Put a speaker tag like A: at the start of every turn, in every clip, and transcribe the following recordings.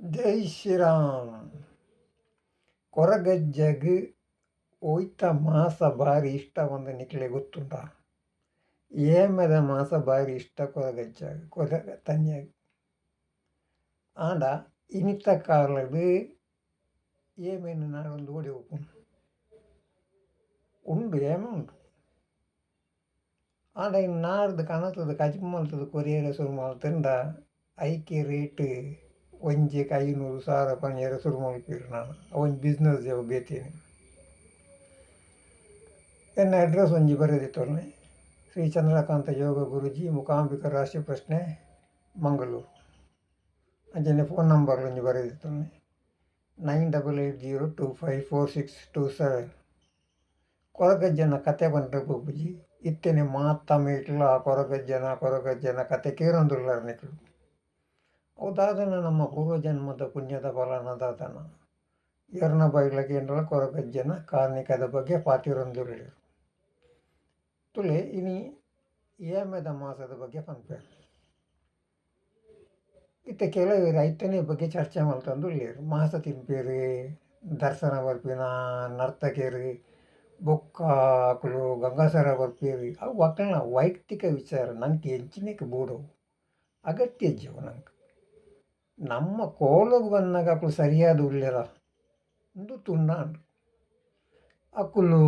A: ಜೈ ಶ್ರೀರಾಮ್ ಕೊರಗಜ್ಜಗ್ ಒಯ್ತ ಮಾಸ ಬಾರಿ ಇಷ್ಟ ಒಂದು ನಿಕ್ಲೆ ಗೊತ್ತುಂಟ ಏಮದ ಮಾಸ ಬಾರಿ ಇಷ್ಟ ಕೊರಗಜ್ಜಗ್ ಕೊರ ತಂಜಗ್ ಆಂಡ ಇನಿತ ಕಾಲಡ್ ಏಮೇನು ನಾಡೊಂದು ಓಡಿ ಹೋಪುನು ಉಂಡು ಏಮ ಉಂಡು ಆಂಡ ಇನ್ನು ನಾಡ್ದು ಕಣತದ ಕಜಿಪು ಮಲ್ತದ ಕೊರಿಯರ ಸುರು ಮಲ್ತಂಡ ಐಕೆ ರೇಟ್ ಒಂಜಿಗೆ ಐನೂರು ಸಾವಿರ ಪಂಜರ ಶುರು ಮಾಡ್ತೀರಿ ನಾನು ಒಂದು ಬಿಸ್ನೆಸ್ ಜವ ಬೇತೇನೆ ಎನ್ನ ಅಡ್ರೆಸ್ ಒಂಜಿ ಬರೆದಿತ್ತೊಲ್ಲೆ ಶ್ರೀ ಚಂದ್ರಕಾಂತ ಯೋಗ ಗುರುಜಿ, ಮುಖಾಂಬಿಕ ರಾಶಿ ಪ್ರಶ್ನೆ, ಮಂಗಳೂರು. ಅಂಜನೆ ಫೋನ್ ನಂಬರ್ ಒಂಜಿ ಬರೆದಿತ್ತೊಲ್ಲೆ nine double eight zero two five four six two seven. ಕೊರಗಜ್ಜನ ಕತೆ ಬಂದ್ರೆ ಬೊಬ್ಬುಜಿ ಇತ್ತೇನೆ ಮಾತ ಆ ಕೊರಗಜ್ಜನ ಕೊರಗಜ್ಜನ ಕತೆ ಕೇರೊಂದುಲ್ಲಾರ ಅವುದಾದನ ನಮ್ಮ ಪೂರ್ವಜನ್ಮದ ಪುಣ್ಯದ ಫಲನದಾದನ ಎರ್ನ ಬೈಲಗೇಂದ್ರ ಕೊರಗಜ್ಜನ, ಕಾರ್ಣಿಕದ ಬಗ್ಗೆ ಪಾತಿರೊಂದುಲ್ಲೇರು ತುಲೆ, ಇನಿ ಏಮೆದ ಮಾಸದ ಬಗ್ಗೆ ಪನ್ಪೇರು ಇತ್ತೆ ಕೆಲವು ರೈತನೇ ಬಗ್ಗೆ ಚರ್ಚೆ ಮಲ್ತಂದುಲ್ಲೇರು ಮಾಸ ತಿನ್ಪೇರು ದರ್ಶನ ಬರ್ಪಿನ ಬೊಕ್ಕ ಬೊಕ್ಕಾಕುಲು ಗಂಗಾಸರ ಬರ್ಪೇರು. ಅವು ವೈಯಕ್ತಿಕ ವಿಚಾರ, ನಂಗೆ ಹೆಂಚಿನಕ್ಕೆ ಬೂಡವು. ಅಗತ್ಯ ಇಜ್ಜವು ನಂಗೆ. ನಮ್ಮ ಕೋಲಗ್ ಬಂದಾಗ ಅಕ್ಕುಲು ಸರಿಯಾದ ಒಂದು ಉಂದು ತುಣ್ಣಾಂಡು ಅಕ್ಕುಲು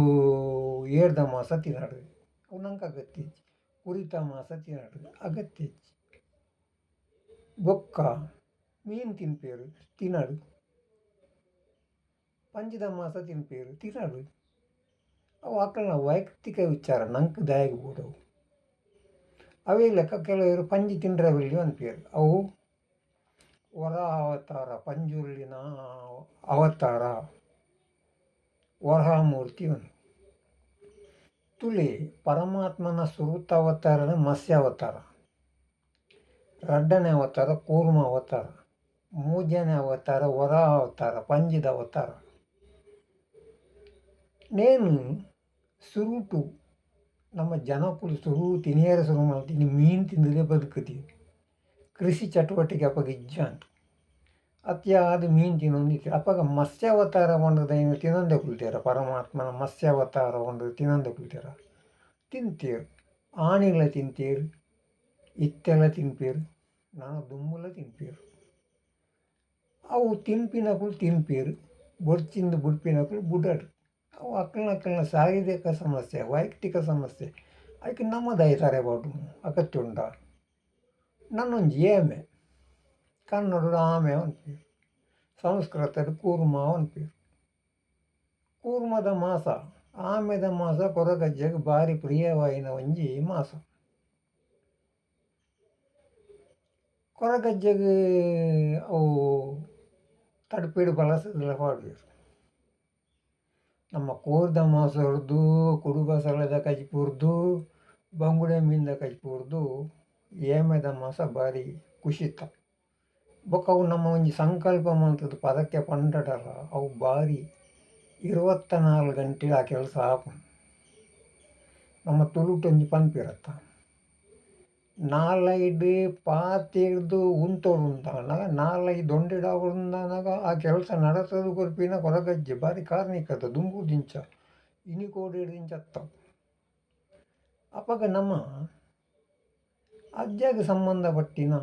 A: ಏರ್ದ ಮಾಸ ತಿನ್ನಾಡು ಅವು ನಂಗೆ ಅಗತ್ಯ ಉರಿತ ಮಾಸ ತಿನ್ನಾಡು ಅಗತ್ಯ ಬೊಕ್ಕ, ಮೀನು ತಿನ್ಪೇರು ತಿನ್ನಾಡು ಪಂಚದ ಮಾಸ ತಿನ್ಪೇರು ತಿನ್ನಾಡು ಅವು ಆಕಳನ ವೈಯಕ್ತಿಕ ವಿಚಾರ ನಂಗೆ ದಯಾಗಿ ಬೋಡವು ಅವೇ ಲೆಕ್ಕ ಕೆಲವರು ಪಂಜಿ ತಿಂಡ್ರವಲ್ಲಿ ಅನ್ಪೇರು ಅವು ವರ ಅವತಾರ ಪಂಜುರ್ಲಿನ ಅವತಾರ, ವರಹಮೂರ್ತಿ ಒಂದು. ತುಳಿ ಪರಮಾತ್ಮನ ಮತ್ಸ್ಯ ಅವತಾರ ರಡ್ಡನೇ ಅವತಾರ, ಕೂರ್ಮ ಅವತಾರ. ಮೂಜನೇ ಅವತಾರ ವರ ಅವತಾರ ಪಂಜಿದ ಅವತಾರ. ನೇನು ಸುರುಟು, ನಮ್ಮ ಜನಕ್ಕುಲು ಸುರು ತಿನಿಯರ ಶುರು ಮಾಡ್ತೀನಿ ಮೀನು ತಿಂದಲೇ ಬದುಕುತ್ತೀವಿ. ಕೃಷಿ ಚಟುವಟಿಕೆ ಅಪಗಿಜ್ಜ ಅಂತ ಅತಿಯಾದ ಮೀನು ತಿನ್ನೊಂದಿತ್ತು ಅಪ್ಪಾಗ ಮತ್ಸ್ಯಾವತಾರ ಒಂದು ಏನು ತಿನ್ನೊಂದೆ ಕುಲ್ತೀರ ಪರಮಾತ್ಮನ ಮತ್ಸ್ಯಾವತಾರ ಒಂದು ತಿನ್ನೊಂದೆ ಕುಲ್ತೀರ ತಿಂತೀರು ಆಣಿಗಳ ತಿಂತೀರು ಇತ್ತೆಲ್ಲ ತಿನ್ಪೀರು ನಾನು ದುಂಬುಲ ತಿನ್ಪೀರು ಅವು ತಿನ್ಪಿನಕುಲು ತಿನ್ಪೀರು ಬೊರ್ಚಿಂದ ಬುಡ್ಪಿನಕುಲು ಬುಡಡು ಅವು ಅಕ್ಕಳ ಅಕ್ಕಳನ್ನ ಶಾರೀರಿಕ ಸಮಸ್ಯೆ, ವೈಯಕ್ತಿಕ ಸಮಸ್ಯೆ. ಅದಕ್ಕೆ ನಮ್ಮದು ಐತಾರೆ ಬಾಡು ಅಗತ್ಯ ಉಂಡ ನನ್ನೊಂದು ಏಮೆ ಕನ್ನಡದ ಆಮೆ ಅಂತೀವಿ ಸಂಸ್ಕೃತದ ಕೂರ್ಮ ಅಂತೀವಿ ಕೂರ್ಮದ ಮಾಸ, ಆಮೆದ ಮಾಸ, ಕೊರಗಜ್ಜಗೆ ಭಾರಿ ಪ್ರಿಯವಾಯಿನ ಒಂಜಿ ಮಾಸ. ಕೊರಗಜ್ಜಗೆ ಅವು ತಡ್ಪೀಡು ಬಳಸದೆಲ್ಲ ಪಾಡ್ಬೇಕು. ನಮ್ಮ ಕೋರ್ದ ಮಾಸ ಕುಡುಬ ಸಲದ ಕಜ್ಪುರ್ದು, ಬಂಗುಡೆ ಮೀನ್ದ ಕಜ್ಪುರ್ದು, ಏಮೆದ ಮಾಸ ಭಾರಿ ಖುಷಿತ ಬೊಕ್ಕ ಅವು ನಮ್ಮ ಒಂಜಿ ಸಂಕಲ್ಪ ಮಂತದ ಪದಕ್ಕೆ ಪಂಡಡಲ ಅವು ಬಾರಿ ಇರುವತ್ತ ನಾಲ್ಕು ಗಂಟೆ ಆ ಕೆಲಸ ಆಪುಂಡು ನಮ್ಮ ತುಳುಟೊಂಜಿ ಪನ್ಪಿರತ್ತ. ನಾಲೈಡ್ ಪಾತೆರ್ದು ಉಂತೋಡು ಉಂತಾನಾಗ ನಾಲೈದು ದೊಂಡೆಡ ಉಂದಾನಾಗ ಆ ಕೆಲಸ ನಡತದು ಕೊರ್ಪಿನ ಕೊರಗಜ್ಜೆ ಬಾರಿ ಕಾರ್ಣಿಕತ ದುಂಬು ದಿಂಚ ಇನಿ ಕೋಡಿ ಅಪಗ ನಮ್ಮ ಅಜ್ಜಗೆ ಸಂಬಂಧಪಟ್ಟಿನ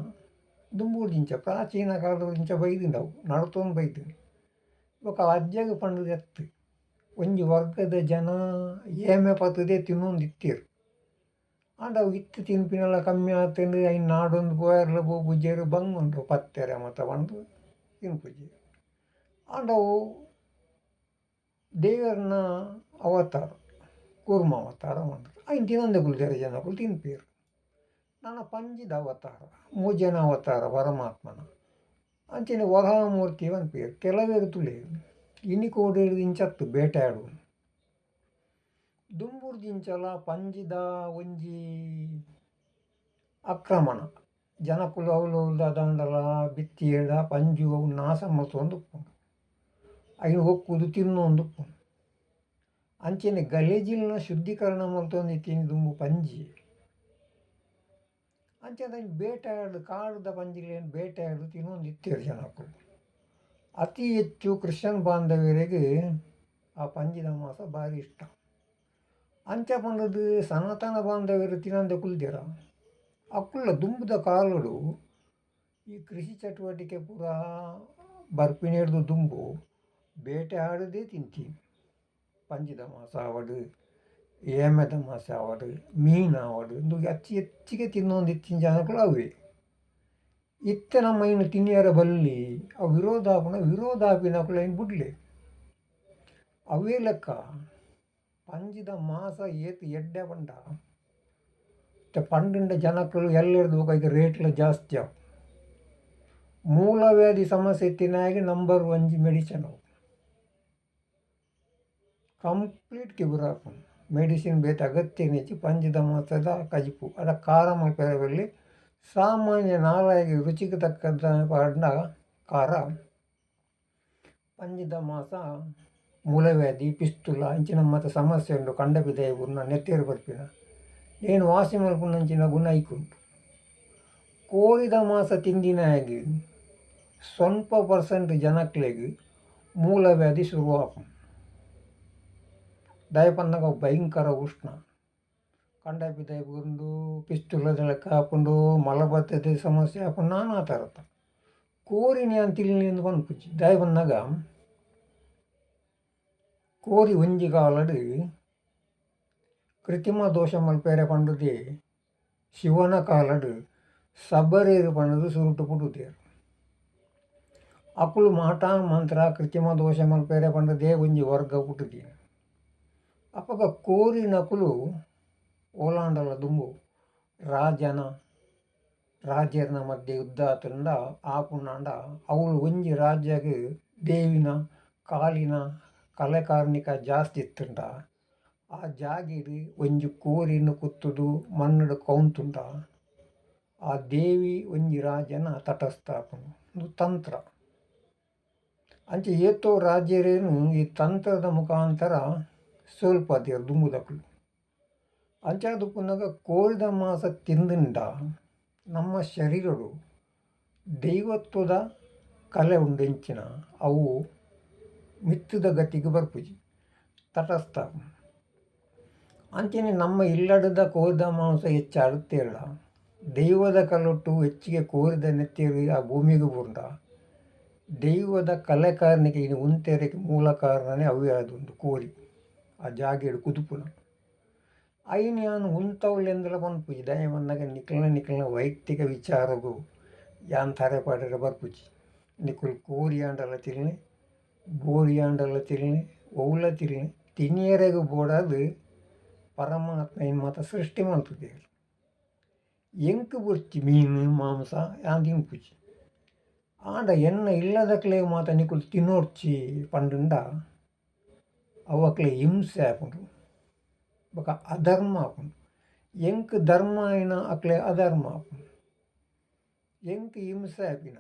A: ದುಂಬು ದಿಂಚ ಪ್ರಾಚೀನ ಕಾಲದ ದಿಂಚ ಬೈದಿಂಡವು ನಡತೊಂದು ಬೈದು ಬೊಕ ಅಜ್ಜಗ ಪಂಡದ ಎತ್ತು. ಒಂಜಿ ವರ್ಗದ ಜನ ಏಮೆ ಪತ್ತದೇ ತಿನ್ನೊಂದು ಇತ್ತೀರು. ಆಂಡ ಅವು ಇತ್ತು ತಿನ್ಪಿನೆಲ್ಲ, ಕಮ್ಮಿ ಆತಂದು ಐನ್ ನಾಡೊಂದು ಪೋಯರ್ಲ ಪೋ ಪೂಜೆರು ಬಂಗುಂಡು ಪತ್ತೆರೆ ಮತ ಬಂದು ತಿನ್ಪುಜಿ ಆಂಡ ಅವು ದೇವರನ ಅವತಾರ, ಕೂರ್ಮ ಅವತಾರ ಮಾಡಿದ್ರು ಐನ್ ತಿನ್ನೊಂದೆ ಕುಲ್ದೇರ ಜನಗಳು ತಿನ್ಪೇರು. ನನ್ನ ಪಂಜಿದ ಅವತಾರ, ಮೂಜನ ಅವತಾರ ಪರಮಾತ್ಮನ ಅಂಚನೆ ವರಮೂರ್ತಿ ಅನ್ಪೇರು ಕೆಲವೇರು ತುಳಿ ಇನಿ ಕೋಡೇರು ಇಂಚತ್ತು ಬೇಟೆಯಾಡು. ದುಂಬುರು ದಿಂಚಲ ಪಂಜಿದ ಒಂಜಿ ಆಕ್ರಮಣ ಜನಕುಲು ಅವಲು ದಂಡಲ, ಬಿತ್ತಿ ಏಡ ಪಂಜು ಅವು ನಾಶ ಮಲ್ಸೊಂದು ಉಪ್ಪುಂಡು ಒಕ್ಕುದು ತಿನ್ನೊಂದು ಅಂಚನೆ ಗಲೇಜಿಲ್ನ ಶುದ್ಧೀಕರಣ ಮಲ್ತೊಂದು ದುಂಬು ಪಂಜಿ. ಅಂಚನೆ ಬೇಟೆಯಾಡಲು, ಕಾಡುದ ಪಂಜಿಲೇನು ಬೇಟೆಯಾಡಲು ತಿನ್ನೊಂದು ಇತ್ತೇರು ಜನಕ್ಕುಲು ಅತಿ ಹೆಚ್ಚು ಕ್ರಿಶ್ಚಿಯನ್ ಬಾಂಧವ್ಯರಿಗೆ ಆ ಪಂಜಿನ ಮಾಸ ಭಾರಿ ಇಷ್ಟ. ಅಂಚ ಬಂದದ್ದು ಸನಾತನ ಬಾಂಧವ್ಯರು ತಿನ್ನಂದ ಕುಲ್ದಿರ. ಅಕ್ಕುಲ್ಲ ದುಂಬುದ ಕಾಲುಗಳು ಈ ಕೃಷಿ ಚಟುವಟಿಕೆ ಪೂರ ಬರ್ಪಿನ ಹಿಡಿದು ದುಂಬು ಬೇಟೆ ಆಡದೇ ತಿಂತಿ. ಪಂಜಿದ ಮಾಸ ಆವಡು ಏಮೆದ ಮಾಸ ಆವಡು ಮೀನು ಆವಡು ಇಂದು ಅಚ್ಚಿ ಹೆಚ್ಚಿಗೆ ತಿನ್ನೊಂದು ಹೆಚ್ಚಿನ ಜನಗಳು ಅವೇ ಇತ್ತ ನಮ್ಮ ಇನ್ನು ತಿನ್ನಿಯರ ಬಲ್ಲಿ ಆ ವಿರೋಧಾಪನ ವಿರೋಧಾಪಿನಕುಲ ಏನು ಬಿಡ್ಲಿ ಅವೇ ಲೆಕ್ಕ ಪಂಜಿದ ಮಾಸ ಏತು ಎಡ್ಡೆ ಬಂಡ ಪಂಡಿಂಡ ಜನಗಳು ಎಲ್ಲರದು ಕೈಗೆ ರೇಟ್ಲ ಜಾಸ್ತಿ ಅವು ಮೂಲವ್ಯಾಧಿ ಸಮಸ್ಯೆ ತಿನ್ನಾಗಿ ನಂಬರ್ ಒಂಜಿ ಮೆಡಿಸಿನ್ ಅವು ಕಂಪ್ಲೀಟ್ ಕಿಬುರಾಪು ಮೆಡಿಸಿನ್ ಬೇತ ಅಗತ್ಯ ನೆಚ್ಚಿ ಪಂಜಿದ ಮಾಸದ ಕಜಿಪು. ಅದ ಖಾರ ಮಲ್ಪೆರವಲ್ಲಿ ಸಾಮಾನ್ಯ ನಾರಾಯಿಗೆ ರುಚಿಗೆ ತಕ್ಕದ್ದ ಪಾಡ್ನ ಖಾರ, ಪಂಜದ ಮಾಸ, ಮೂಲವ್ಯಾಧಿ, ಪಿಸ್ತುಲ, ಇಂಚಿನ ಮತ್ತು ಸಮಸ್ಯೆ ಉಂಟು. ಕಂಡಪಿದಯ ಗುಣ, ನೆತ್ತೇರು ಬರ್ಪಿನ. ಏನು ವಾಸಿ ಮಲ್ಪುನಂಚಿನ ಗುಣ ಐಕುಂಟು ಕೋರಿದ ಮಾಸ ತಿಂದಿನ ಆಗಿ ಸ್ವಲ್ಪ ಪರ್ಸೆಂಟ್ ಜನಕ್ಲೆಗ್ ಮೂಲವ್ಯಾಧಿ ಶುರುವಾಪು ದಯಪನ್ನಗ ಭಯಂಕರ ಉಷ್ಣ ಕಂಡಪಿದೆ ಗುಂಡು ಪಿಸ್ತುಲದ ಲೆಕ್ಕ ಹಾಕೊಂಡು ಮಲಬದ್ಧತೆ ಸಮಸ್ಯೆ ಹಾಕೊಂಡು ನಾನಾ ಥರದ ಕೋರಿನಿ ಅಂತಿಲ್ಲಿ ಎಂದು ಪನ್ಪುಜಿ ದಯಪನ್ನಗ ಕೋರಿ ಒಂಜಿ ಕಾಲಡು ಕೃತ್ರಿಮ ದೋಷ ಮಲ್ಪೇರೆ ಪಂಡುದೇ ಶಿವನ ಕಾಲಡು ಸಬ್ಬರೇರು ಪಂಡದು ಸುರುಟು ಪುಡುದೇರು ಅಕ್ಕುಲು ಮಾಟ ಮಂತ್ರ ಕೃತ್ರಿಮ ದೋಷ ಮಲ್ಪೇರೆ ಪಂಡದೇ ಒಂಜಿ ವರ್ಗ ಪುಟುದಿ ಅಪ್ಪಗ ಕೋರಿ ನಕುಲು ಓಲಾಂಡಲ ದುಂಬು ರಾಜನ ರಾಜ್ಯರ್ನ ಮಧ್ಯೆ ಯುದ್ಧ ಆತಂಡ ಆಪುನಾಂಡ ಅವಳು ಒಂಜಿ ರಾಜ್ಯಗ್ ದೇವಿನ ಕಾಲಿನ ಕಲೆ ಕಾರ್ಮಿಕ ಜಾಸ್ತಿ ಇತ್ತುಂಡ ಆ ಜಾಗಿಡ್ ಒಂಜಿ ಕೋರಿನ ಕುತ್ತುದು ಮಣ್ಣುಡು ಕೌಂತುಂಡ ಆ ದೇವಿ ಒಂಜಿ ರಾಜನ ತಟಸ್ಥಾಪನು ಇದು ತಂತ್ರ ಅಂಚೆ ಏತೋ ರಾಜ್ಯರೇನು ಈ ತಂತ್ರದ ಮುಖಾಂತರ ಸೋಲ್ಪಾತಿಯರು ದುಂಬುದಕ್ಕಳು ಅಂಚಾದು ಪುನಗ ಕೋಳಿದ ಮಾಸ ತಿಂದಿಂಡ ನಮ್ಮ ಶರೀರಡು ದೈವತ್ವದ ಕಲೆ ಉಂಡೆಂಚಿನ ಅವು ಮಿತ್ತದ ಗತಿಗೆ ಬರ್ಪುಜಿ. ತಟಸ್ಥ. ಅಂಚನೆ ನಮ್ಮ ಇಲ್ಲಡದ ಕೋರಿದ ಮಾಂಸ ಹೆಚ್ಚಾಡುತ್ತೇಳ ದೈವದ ಕಲೊಟ್ಟು ಹೆಚ್ಚಿಗೆ ಕೋರಿದ ನೆತ್ತೇರಿ ಆ ಭೂಮಿಗೆ ಬುಂಡ ದೈವದ ಕಲೆಕಾರನಿಗೆ ಇನ್ನು ಉಂತೆರಕ್ಕೆ ಮೂಲ ಕಾರಣನೇ ಅವ್ಯಾದೊಂದು ಕೋರಿ. ಆ ಜಾಗೇಡು ಕುದುಪುನ ಐನ್ ಯಾನ್ ಉಂತವುಲೆಂದಲ ಪನ್ಪುಜಿ ದಯ ಮನ್ನಗ ನಿಕ್ಲನ ನಿಕ್ಲನ ವೈಯಕ್ತಿಕ ವಿಚಾರಗು ಯಾನ್ ತಾರೆ ಪಾಡಿರ ಬರ್ಪುಜಿ ನಿಕುಲ್ ಕೋರಿ ಆಂಡಲ ತಿರ್ನೆ ಗೋರಿ ಆಂಡಲ ತಿರ್ನೆ ಒವ್ಲ ತಿರ್ನೆ ತಿನಿಯರೆಗು ಬೋಡಾದು ಪರಮಾತ್ಮ ಏನು ಮಾತ ಸೃಷ್ಟಿ ಮಲ್ತುದೇರು ಎಂಕ್ ಬುರ್ಚಿ ಮೀನು ಮಾಂಸ ಯಾನ್ ತಿನ್ಪುಜಿ ಆಂಡ ಎನ್ನ ಇಲ್ಲದಕ್ಲೆ ಮಾತ ನಿಕುಲ್ ತಿನ್ನೋಡ್ಚಿ ಪಂಡುಂಡ ಅವಕ್ಲೆ ಹಿಂಸೆ ಆಪುಂಡು ಬೊಕ ಅಧರ್ಮ ಆಪುಂಡು ಎಂಕ್ ಧರ್ಮ ಆಯಿನ ಅಕ್ಲೆ ಅಧರ್ಮ ಆಪುಂಡು ಎಂಕ್ ಹಿಂಸೆ ಆಪಿನ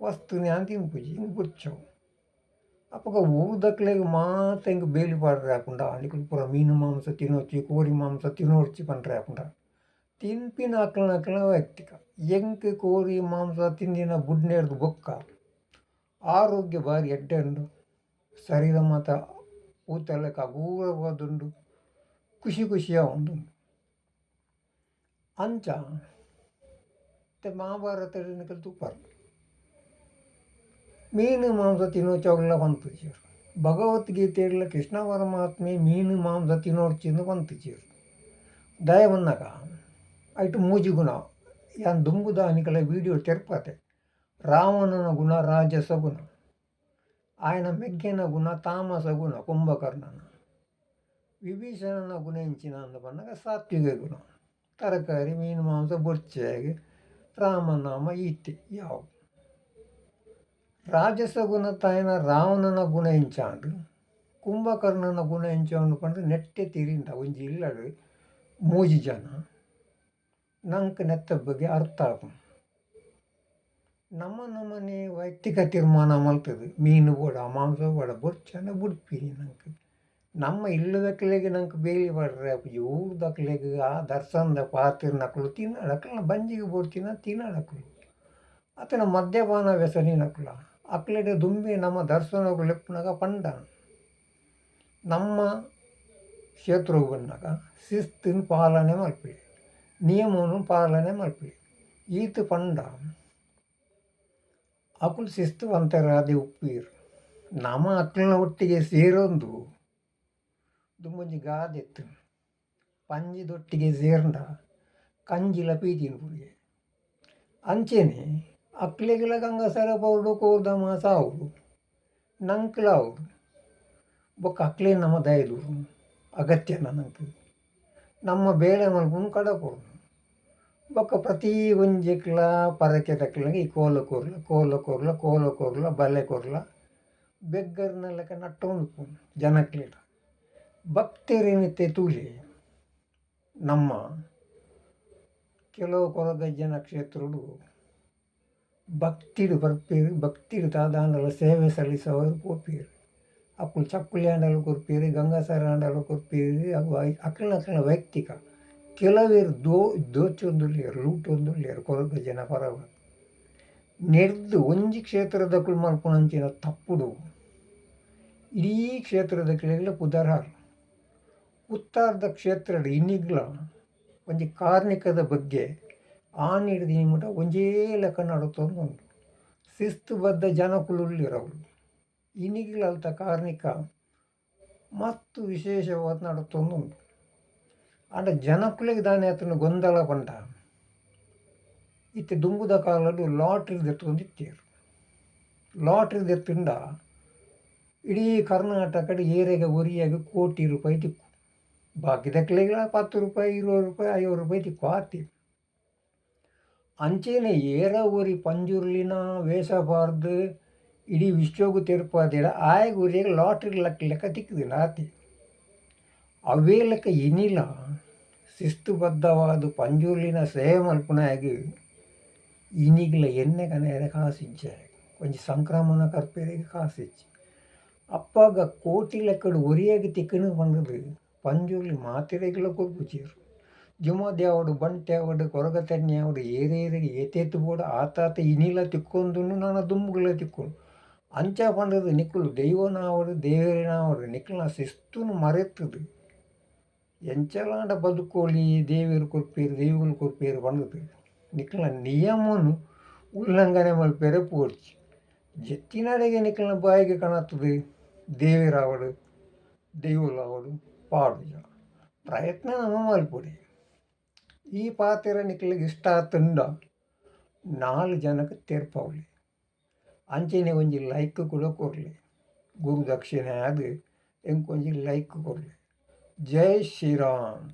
A: ವಸ್ತುನಿ ಯಾನ್ ತಿನ್ಪುಜಿ ಹಿಂಗೆ ಬುರ್ಚವು ಅಪ್ಪಗ ಊದಕ್ಲೆಗ್ ಮಾತ ಹಿಂಗೆ ಬೇಲಿ ಪಾಡ್ರೆ ಆಪುಂಡ ನಿಕುಲ್ ಪೂರ ಮೀನು ಮಾಂಸ ತಿನ್ನೋಚಿ ಕೋರಿ ಮಾಂಸ ತಿನ್ನೋಡ್ಚಿ ಪಂಡ್ರೆ ಆಪುಂಡ ತಿನ್ಪಿನ ಅಕ್ಲನ ಅಕ್ಲನ ವೈಯಕ್ತಿಕ ಎಂಕ್ ಕೋರಿ ಮಾಂಸ ತಿಂದಿನ ಬುಡ್ನೇರ್ದು ಬೊಕ್ಕ ಆರೋಗ್ಯ ಭಾರಿ ಎಡ್ಡೆ ಉಂಡು ಶರೀರ ಮಾತ ಊತಲೆಕ್ಕ ಅಗೂರವಾದುಂಡು ಖುಷಿ ಖುಷಿಯ ಉಂಡು ಅಂಚ ಮತ್ತೆ ಮಹಾಭಾರತ ನಿಕಲ್ ತುಪ್ಪಾರು ಮೀನು ಮಾಂಸ ತಿನ್ನೋ ಚೌಗಲ ಪಂತುಜೀರು ಭಗವದ್ಗೀತೆಯಲ್ಲಿ ಕೃಷ್ಣ ಪರಮಾತ್ಮೆ ಮೀನು ಮಾಂಸ ತಿನ್ನೋಡ್ಚಿಂದು ಪಂತುಜೀರು ದಯವನ್ನಗ ಐಟು ಮೂಜಿ ಗುಣ ಯಾನ್ ದುಂಬುದ ಅನಿಕಲ ವಿಡಿಯೋ ತೆರ್ಪತೆ ರಾವಣನ ಗುಣ ರಾಜಸ ಗುಣ ఆయన ಮೆಗ್ಗೆನ ಗುಣ ತಾಮಸ ಗುಣ ಕುಂಭಕರ್ಣನ ವಿಭೀಷಣನ ಗುಣ ಇಂಚಿನ ಅಂದ ಬಂದಾಗ ಸಾತ್ವಿಕ ಗುಣ ತರಕಾರಿ ಮೀನು ಮಾಂಸ ಬೊರ್ಚೆಯಾಗಿ ರಾಮನಾಮ ಈತಿ ಯಾವ ರಾಜಸ ಗುಣ ತಾಯಿನ ರಾವಣನ ಗುಣ ಇಂಚಾಂಡು ಕುಂಭಕರ್ಣನ ಗುಣ ಇಂಚಾಂಡು ಪಂಡ್ರೆ ನೆಟ್ಟೆ ತಿರಿಂಡ ಒಂಜಿ ಇಲ್ಲಡು ಮೂಜಿ ಜನ ನಂಗೆ ನೆತ್ತ ಬಗ್ಗೆ ಅರ್ಥ ಆಪು ನಮ್ಮ ನಮ್ಮನೆ ವೈಯಕ್ತಿಕ ತೀರ್ಮಾನ ಮಲ್ತದೆ. ಮೀನು ಬೋಡ, ಮಾಂಸ ಬೋಡ ಬೊರ್ಚನ ಬುಡ್ಪಿ ನಂಗೆ. ನಮ್ಮ ಇಲ್ಲದಕ್ಲೆಗೆ ನಂಗೆ ಬೇಲಿ ಬಡ್ರೆ ಇವ್ರದಕ್ಲೆಗೆ ಆ ದರ್ಶನದ ಪಾತ್ರ ನಕಲು ತಿನ್ನಡಕ್ಕಲ್ಲ ಬಂಜಿಗೆ ಬೋಡ್ತಿನ ತಿನ್ನಡಕ್ಕಲು ಆತನ ಮದ್ಯಪಾನ ವ್ಯಸನಿ ನಕಲ. ಅಕ್ಲೆಡೆ ದುಂಬಿ ನಮ್ಮ ದರ್ಶನ ಲೆಪ್ಪನಾಗ ಪಂಡ ನಮ್ಮ ಕ್ಷೇತ್ರವು ಬಂದಾಗ ಶಿಸ್ತಿನ ಪಾಲನೆ ಮಲ್ಪಿ ನಿಯಮವನ್ನು ಪಾಲನೆ ಮಲ್ಪಿ ಈತ ಪಂಡ ಅಕುಲು ಶಿಸ್ತುವಂತರಾದಿ ಉಪ್ಪೀರ್. ನಮ್ಮ ಅಕ್ಕನ ಒಟ್ಟಿಗೆ ಸೇರೊಂದು ದುಂಬೊಂಜಿ ಗಾದೆತ್ತು. ಪಂಜಿದೊಟ್ಟಿಗೆ ಸೇರ್ಂಡ ಕಂಜಿಲ ಪೀತಿನ ಪುಡಿಗೆ ಅಂಚೆನೆ ಅಕ್ಲೆಗಿಲ ಗಂಗಸರ ಪೌಡು ಕೋದಮ ಸಾವುಡು ಅವರು ಬೊಕ್ಕ ಅಕ್ಲೆ ನಮ್ಮ ದಯಲು ಅಗತ್ಯ ನಂಗೆ ನಮ್ಮ ಬೇಳೆ ಮಲ್ಪುನು ಕಡಪೋಡು ಬೊಕ್ಕ ಪ್ರತಿ ಒಂಜಿಕ್ಲ ಪರಕೆ ತಕ್ಲಂಗೆ ಈ ಕೋಲ ಕೊರ್ಲ ಕೋಲ ಕೊರ್ಲ ಕೋಲ ಕೊರ್ಲ ಬಲೆ ಕೊರ್ಲ ಬೆಗ್ಗರ್ನ ಲೆಕ್ಕ ನಟ್ಟೊಂದು ಜನಕ್ಲೇಟ ಭಕ್ತರೇನಿತ್ತೆ ತೂಲಿ ನಮ್ಮ ಕೆಲವು ಕೊರಗಜ್ಜನ ಕ್ಷೇತ್ರಡು ಭಕ್ತಿಡು ಬರ್ಪೇರು ಭಕ್ತಿಡು ತಾದಾಂಡಲ ಸೇವೆ ಸಲ್ಲಿಸೋರು ಕೊಪ್ಪೀರು ಅಪ್ಪು ಚಪ್ಪಲಿ ಆಂಡಲು ಕೊರ್ಪೀರು ಗಂಗಾಸರ ಆಂಡಲು ಕೊರ್ಪೀರು ಅವು ಅಕ್ಲ ಅಕ್ಲ ವೈಯಕ್ತಿಕ ಕೆಲವೇರು ದೋ ದೋಚೊಂದುಲ್ಲೇರು ಕೊರಗ ಜನ ಪರವ ನೆರ್ದು ಒಂಜಿ ಕ್ಷೇತ್ರದ ಮಲ್ಪುನಂಚಿನ ತಪ್ಪುಡು. ಇಡೀ ಕ್ಷೇತ್ರದ ಕೆಳಗೆಲ್ಲ ಪುದರಾರು. ಉತ್ತಾರದ ಕ್ಷೇತ್ರದ ಇನ್ನಿಗ್ಲ, ಒಂಜಿ ಕಾರ್ಮಿಕದ ಬಗ್ಗೆ ಆನಿಡ್ದು ನಿಮ್ಮಟ ಒಂಜೇ ಲೆಕ್ಕ ನಡುತ್ತೊಂದು ಶಿಸ್ತುಬದ್ಧ ಜನಕುಲುಲ್ಲಿರವು ಇನ್ನಿಗ್ಲ ಅಲ್ತ ಕಾರ್ಮಿಕ ಮತ್ತು ವಿಶೇಷವಾದ ನಡತೊಂದು ಉಂಟು ಆಂಡ ಜನಕುಲಿಗೆ ದಾನೆ ಆತನ ಗೊಂದಲ ಪಂಡ ಇತ್ತೆ ದುಂಬುದ ಕಾಲಡು ಲಾಟ್ರಿ ದೆತ್ತೊಂದು ಇತ್ತೇರು ಲಾಟ್ರಿ ದೆತ್ತಿಂಡ ಇಡೀ ಕರ್ನಾಟಕದ ಏರೆಗೆ ಒರಿಯಾಗಿ ಕೋಟಿ ರೂಪಾಯಿ ತಿಕ್ಕು ಬಾಕಿ ದಕ್ಕಲೆಗಳ ಪತ್ತು ರೂಪಾಯಿ ಇರುವತ್ತು ರೂಪಾಯಿ ಐವತ್ತು ರೂಪಾಯಿ ತಿಕ್ಕು ಆತಿ ಅಂಚೆನೆ ಏರ ಊರಿ ಪಂಜುರ್ಲಿನ ವೇಷಬಾರ್ದು ಇಡೀ ವಿಶ್ವಗೂ ತೆರಪಾದಿರ ಆಯಗ ಊರಿಗೆ ಲಾಟ್ರಿ ಲೆಕ್ಕ ಲೆಕ್ಕ ತಿಕ್ಕದಿಲ್ಲ ಆತಿ ಅವೇ ಇನಿಲ ಶಿಸ್ತುಬದ್ಧವಾದ ಪಂಜುರ್ಲಿನ ಸೇವೆ ಮಲ್ಪನಾಗಿ ಇನಿಗ್ಲ ಎಣ್ಣೆ ಕನೆಯರೆ ಕಾಸಿಜ್ಜೆ ಕೊಂಚ ಸಂಕ್ರಮಣ ಕರ್ಪೇರಿಗೆ ಕಾಸಿಜ್ಜೆ ಅಪ್ಪಾಗ ಕೋಟಿ ಲೆಕ್ಕಡು ಒರಿಯಾಗಿ ಬಂದದು ಪಂಜುರ್ಲಿ ಮಾತಿರೆಗಳ ಕೊರ್ಪುಚೀರು ಕೊರಗ ಬಂಟೆವಡು ಕೊರಗತನ್ಯಾವಡು ಏರೇರಿಗೆ ಏತೇತು ಬೋಡ, ಆತಾತ ಇನಿಲ ತಿಕ್ಕೊಂದು ನಾನು ದುಂಬುಗಳ ತಿಕ್ಕೊಂಡು ಅಂಚ ಪಂಡದು ನಿಕ್ಕಲು ದೈವನಾವಡು, ದೇವರಿನಾವಡು ನಿಕ್ಕಲ ಶಿಸ್ತುನು ಮರೆತದು ಎಂಚಲಾಂಡ ಬದುಕೋಳಿ ದೇವಿರು ಕೊರ್ಪೇರು ದೈವಗಳು ಕೊರ್ಪೇರು ಬಂದದು ನಿಕ್ಕಲ ನಿಯಮನು ಉಲ್ಲಂಘನೆ ಮಲ್ಪೇರೆ ಪೋಡ್ಚಿ ಜೆತ್ತಿನಡೆಗೆ ನಿಕ್ಕಲ ಬಾಯಿಗೆ ಕಾಣತ್ತದು ದೇವಿರಾವಡು ದೈವಲಾವಡು ಪಾಡುಜ. ಪ್ರಯತ್ನ ನಮ್ಮ ಮಲ್ಪೊಡಿ ಈ ಪಾತ್ರ ನಿಕ್ಕಲಿಗೆ ಇಷ್ಟ ಆತಂಡ ನಾಲ್ಕು ಜನಕ್ಕೆ ತೆರ್ಪವಳಿ ಅಂಚೆನೆ ಒಂಜಿ ಲೈಕ್ ಕೂಡ ಕೊರಲಿ ಗುರು ದಕ್ಷಿಣೆ ಅದು ಎಂಕೊಂಜಿ ಲೈಕ್ जय श्री राम।